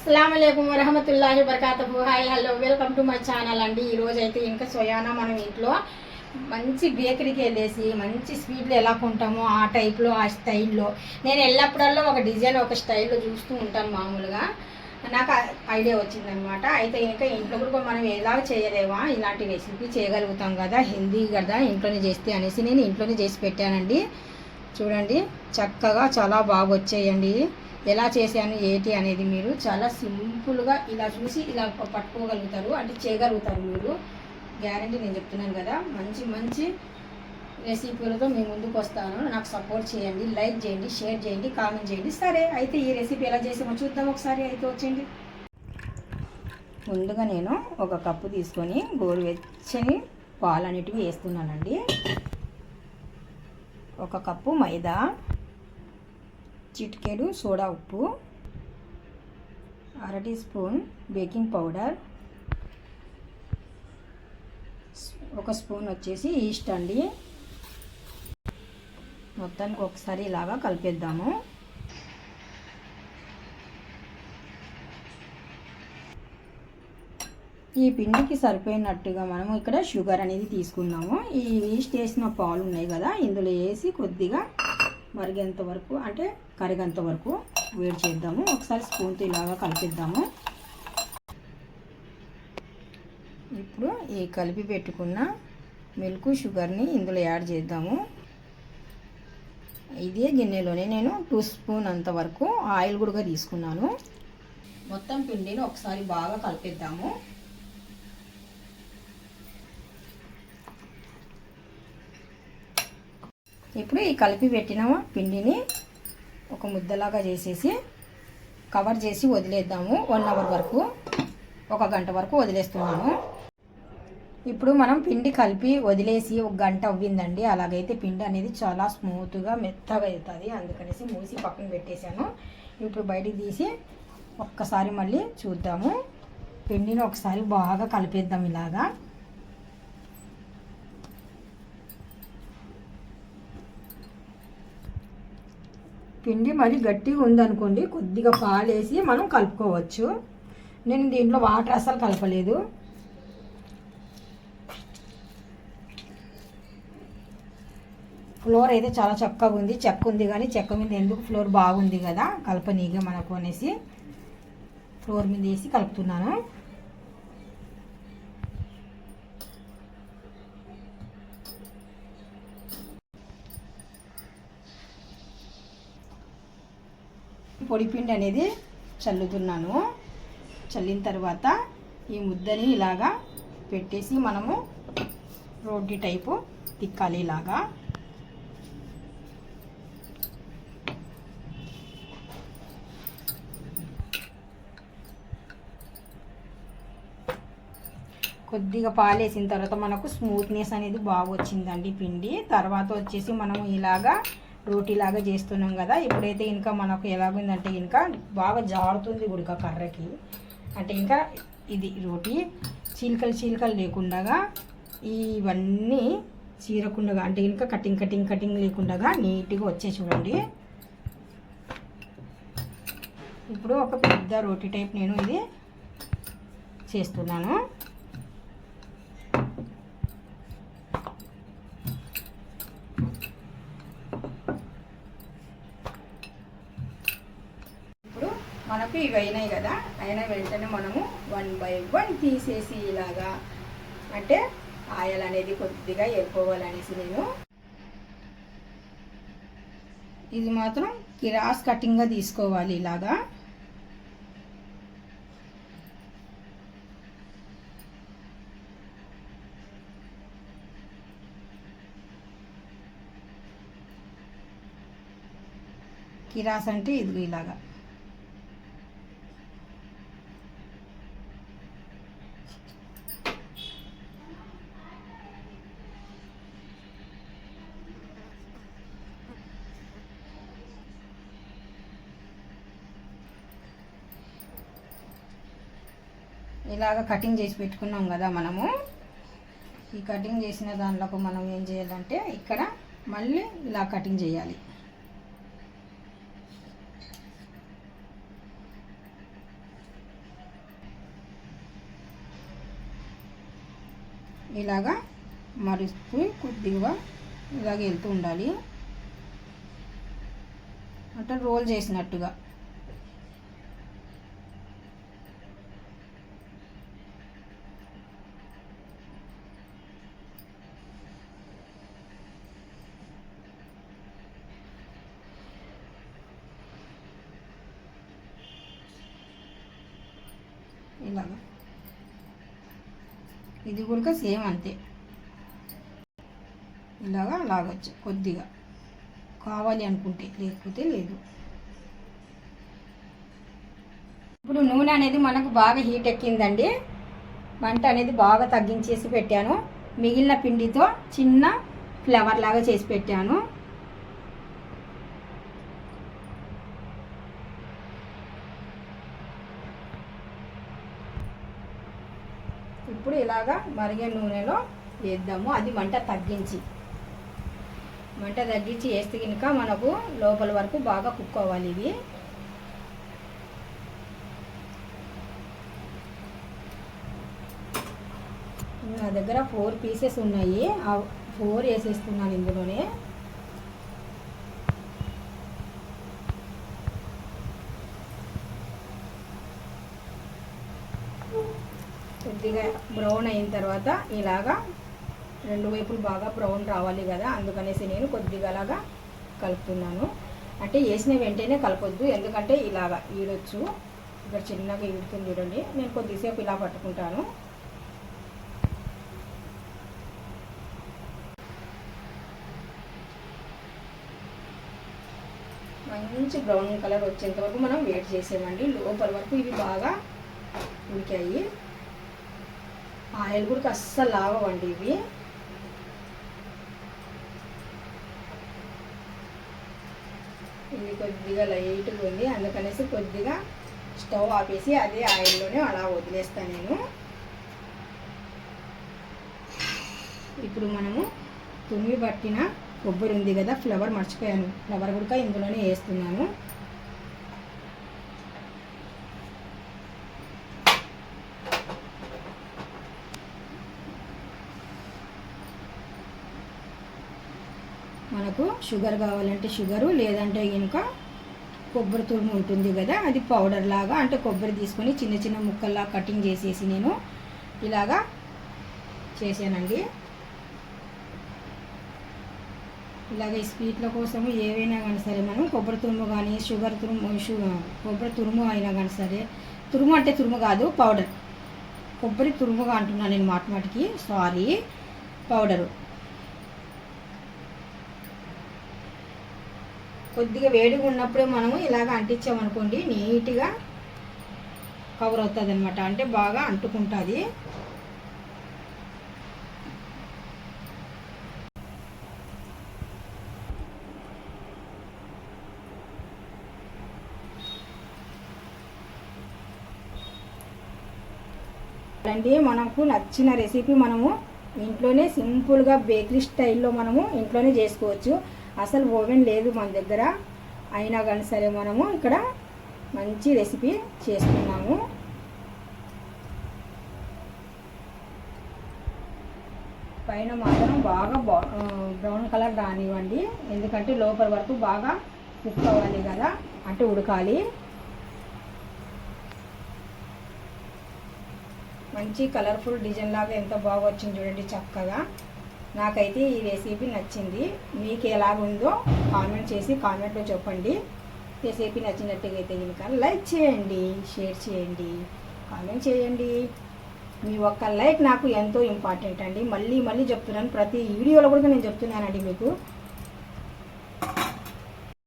అస్సలం అయికం వరహమతుల్లాహి వరకాతహు hi hello welcome to my channel అండి. ఈరోజు అయితే ఇంకా సోయానా మనం ఇంట్లో మంచి బేకరీకి వెళ్ళేసి మంచి స్వీట్లు ఎలా కొంటామో ఆ టైప్లో ఆ స్టైల్లో. నేను ఎల్లప్పుడల్లా ఒక డిజైన్ ఒక స్టైల్లో చూస్తూ ఉంటాను మామూలుగా. నాకు ఐడియా వచ్చిందనమాట. అయితే ఇంకా ఇంట్లో కూడా మనం ఎలా చేయలేమా? ఇలాంటి రెసిపీ చేయగలుగుతాం కదా హెల్దీ కదా ఇంట్లోనే చేస్తే అనేసి నేను ఇంట్లోనే చేసి పెట్టానండి. చూడండి చక్కగా చాలా బాగా వచ్చాయండి ఎలా చేశాను ఏంటి అనేది మీరు చాలా సింపుల్గా ఇలా చూసి ఇలా పట్టుకోగలుగుతారు అంటే చేయగలుగుతారు మీరు. గ్యారంటీ నేను చెప్తున్నాను కదా. మంచి మంచి రెసిపీలతో మీ ముందుకు వస్తాను. నాకు సపోర్ట్ చేయండి లైక్ చేయండి షేర్ చేయండి కామెంట్ చేయండి. సరే అయితే ఈ రెసిపీ ఎలా చేసామో చూద్దాం ఒకసారి. అయితే వచ్చేయండి. ముందుగా నేను ఒక కప్పు తీసుకొని గోరువెచ్చని పాలు అనేటివి వేస్తున్నానండి. ఒక కప్పు మైదా చిటికెడు సోడా ఉప్పు అర టీ స్పూన్ బేకింగ్ పౌడర్ ఒక స్పూన్ వచ్చేసి ఈస్ట్ అండి. మొత్తానికి ఒకసారి ఇలాగా కలిపేద్దాము. ఈ పిండికి సరిపోయినట్టుగా మనము ఇక్కడ షుగర్ అనేది తీసుకున్నాము. ఈ ఈస్ట్ వేసిన పాలు ఉన్నాయి కదా ఇందులో వేసి కొద్దిగా మరిగేంత వరకు అంటే కరిగేంత వరకు వేడి చేద్దాము. ఒకసారి స్పూన్తో ఇలాగా కలిపిద్దాము. ఇప్పుడు ఈ కలిపి పెట్టుకున్న మిల్క్ షుగర్ని ఇందులో యాడ్ చేద్దాము. ఇదే గిన్నెలోనే నేను టూ స్పూన్ అంత వరకు ఆయిల్ కూడా తీసుకున్నాను. మొత్తం పిండిని ఒకసారి బాగా కలిపిద్దాము. ఇప్పుడు ఈ కలిపి పెట్టిన పిండిని ఒక ముద్దలాగా చేసేసి కవర్ చేసి వదిలేద్దాము. వన్ అవర్ వరకు ఒక గంట వరకు వదిలేస్తున్నాను ఇప్పుడు మనం పిండి కలిపి వదిలేసి ఒక గంట అవ్విందండి. అలాగైతే పిండి అనేది చాలా స్మూత్గా మెత్తగా అవుతుంది. అందుకనేసి మూసి పక్కన పెట్టేశాను. ఇప్పుడు బయటికి తీసి ఒక్కసారి మళ్ళీ చూద్దాము. పిండిని ఒకసారి బాగా కలిపేద్దాం ఇలాగా. పిండి మరి గట్టిగా ఉందనుకోండి కొద్దిగా పాలు వేసి మనం కలుపుకోవచ్చు. నేను దీంట్లో వాటర్ అసలు కలపలేదు. ఫ్లోర్ అయితే చాలా చక్కగా ఉంది. చెక్క ఉంది కానీ చెక్క మీద ఎందుకు ఫ్లోర్ బాగుంది కదా కలపనీగా మనకు అనేసి ఫ్లోర్ మీద వేసి కలుపుతున్నాను. పొడిపిండి అనేది చల్లుతున్నాను. చల్లిన తర్వాత ఈ ముద్దని ఇలాగా పెట్టేసి మనము రోటీ టైపు తిక్కాలి ఇలాగా. కొద్దిగా పాలేసిన తర్వాత మనకు స్మూత్నెస్ అనేది బాగా వచ్చిందండి పిండి. తర్వాత వచ్చేసి మనం ఇలాగా రోటీ లాగా చేస్తున్నాం కదా. ఇప్పుడైతే ఇంకా మనకు ఎలాగుందంటే ఇంకా బాగా జారుతుంది ఉడక కర్రకి. అంటే ఇంకా ఇది రోటీ చీలికలు చీలికలు లేకుండా ఇవన్నీ చీరకుండా అంటే ఇంకా కటింగ్ కటింగ్ కటింగ్ లేకుండా నీట్గా వచ్చే చూడండి. ఇప్పుడు ఒక పెద్ద రోటీ టైప్ నేను ఇది చేస్తున్నాను మనకు ఇవి అయినాయి కదా అయిన వెంటనే మనము వన్ బై వన్ తీసేసి ఇలాగా అంటే ఆయిల్ అనేది కొద్దిగా ఎక్కుకోవాలనేసి నేను ఇది మాత్రం కిరాస్ కటింగ్గా తీసుకోవాలి ఇలాగా. కిరాస్ అంటే ఇది ఇలాగా. ఇలాగ కటింగ్ చేసి పెట్టుకున్నాం కదా మనము. ఈ కటింగ్ చేసిన దాంట్లో మనం ఏం చేయాలంటే ఇక్కడ మళ్ళీ ఇలా కటింగ్ చేయాలి. ఇలాగా మరుస్తూ కొద్దిగా ఇలాగ వెళ్తూ ఉండాలి. అంటే రోల్ చేసినట్టుగా. ఇలాగా ఇది కూడా సేమ్ అంతే. ఇలాగా లాగొచ్చు కొద్దిగా. కావాలి అనుకుంటే లేకపోతే లేదు. ఇప్పుడు నూనె అనేది మనకు బాగా హీట్ ఎక్కిందండి. మంట అనేది బాగా తగ్గించేసి పెట్టాను. మిగిలిన పిండితో చిన్న ఫ్లవర్ లాగా చేసి పెట్టాను ఇప్పుడు ఇలాగా మరిగే నూనెలో వేద్దాము. అది మంట తగ్గించి. మంట తగ్గించి వేస్తే కనుక మనకు లోపల వరకు బాగా కుక్ అవ్వాలి ఇవి నా దగ్గర ఫోర్ పీసెస్ ఉన్నాయి. ఆ ఫోర్ వేసేస్తున్నాను ఇందులోనే. కొద్దిగా బ్రౌన్ అయిన తర్వాత ఇలాగా రెండు వైపులు బాగా బ్రౌన్ రావాలి కదా అందుకనేసి నేను కొద్దిగా అలాగా కలుపుతున్నాను. అంటే వేసిన వెంటనే కలపొద్దు ఎందుకంటే ఇలాగా ఈడొచ్చు. ఇక్కడ చిన్నగా ఈడుతుంది చూడండి. నేను కొద్దిసేపు ఇలా పట్టుకుంటాను. మంచి బ్రౌన్ కలర్ వచ్చేంత వరకు మనం వెయిట్ చేసామండి లోపల వరకు ఇవి బాగా ఉడికాయి. ఆయిల్ కూడా అస్సలు లాగవండి ఇవి. ఇది కొద్దిగా లైట్గా ఉంది. అందుకనేసి కొద్దిగా స్టవ్ ఆపేసి అదే ఆయిల్లోనే అలా వదిలేస్తాను నేను. ఇప్పుడు మనము తుమ్మి పట్టిన కొబ్బరి ఉంది కదా ఫ్లవర్ మర్చిపోయాను. ఫ్లవర్ కూడా ఇందులోనే వేస్తున్నాను. మనకు షుగర్ కావాలంటే షుగరు లేదంటే కనుక కొబ్బరి తురుము ఉంటుంది కదా అది పౌడర్ లాగా అంటే కొబ్బరి తీసుకొని చిన్న చిన్న ముక్కల్లా కటింగ్ చేసేసి నేను ఇలాగా చేశానండి. ఇలాగ ఈ స్వీట్ల కోసం ఏవైనా కానీ సరే మనం కొబ్బరి తురుము కానీ షుగర్ తురుము షు కొబ్బరి తురుము అయినా కానీ సరే తురుము అంటే తురుము కాదు పౌడర్. కొబ్బరి తురుముగా అంటున్నాను నేను మాట మాటికి సారీ పౌడరు. కొద్దిగా వేడిగా ఉన్నప్పుడే మనము ఇలాగ అంటించామనుకోండి నీట్గా కవర్ అవుతుంది అనమాట అంటే బాగా అంటుకుంటుంది. అండి మనకు నచ్చిన రెసిపీ మనము ఇంట్లోనే సింపుల్గా బేకరీ స్టైల్లో మనము ఇంట్లోనే చేసుకోవచ్చు. అసలు ఓవెన్ లేదు మన దగ్గర. అయినా కానీ సరే మనము ఇక్కడ మంచి రెసిపీ చేసుకున్నాము. పైన మాత్రం బాగా బ్రౌన్ కలర్ రానివ్వండి. ఎందుకంటే లోపల వరకు బాగా కుక్ అవ్వాలి కదా అంటే ఉడకాలి. మంచి కలర్ఫుల్ డిజైన్ లాగా ఎంత బాగా వచ్చింది చూడండి చక్కగా. నాకైతే ఈ రెసిపీ నచ్చింది. మీకు ఎలాగుందో కామెంట్ చేసి కామెంట్లో చెప్పండి. రెసిపీ నచ్చినట్టుగా అయితే కనుక లైక్ చేయండి షేర్ చేయండి కామెంట్ చేయండి. మీ ఒక్క లైక్ నాకు ఎంతో ఇంపార్టెంట్ అండి. మళ్ళీ మళ్ళీ చెప్తున్నాను. ప్రతి వీడియోలో కూడా నేను చెప్తున్నానండి మీకు.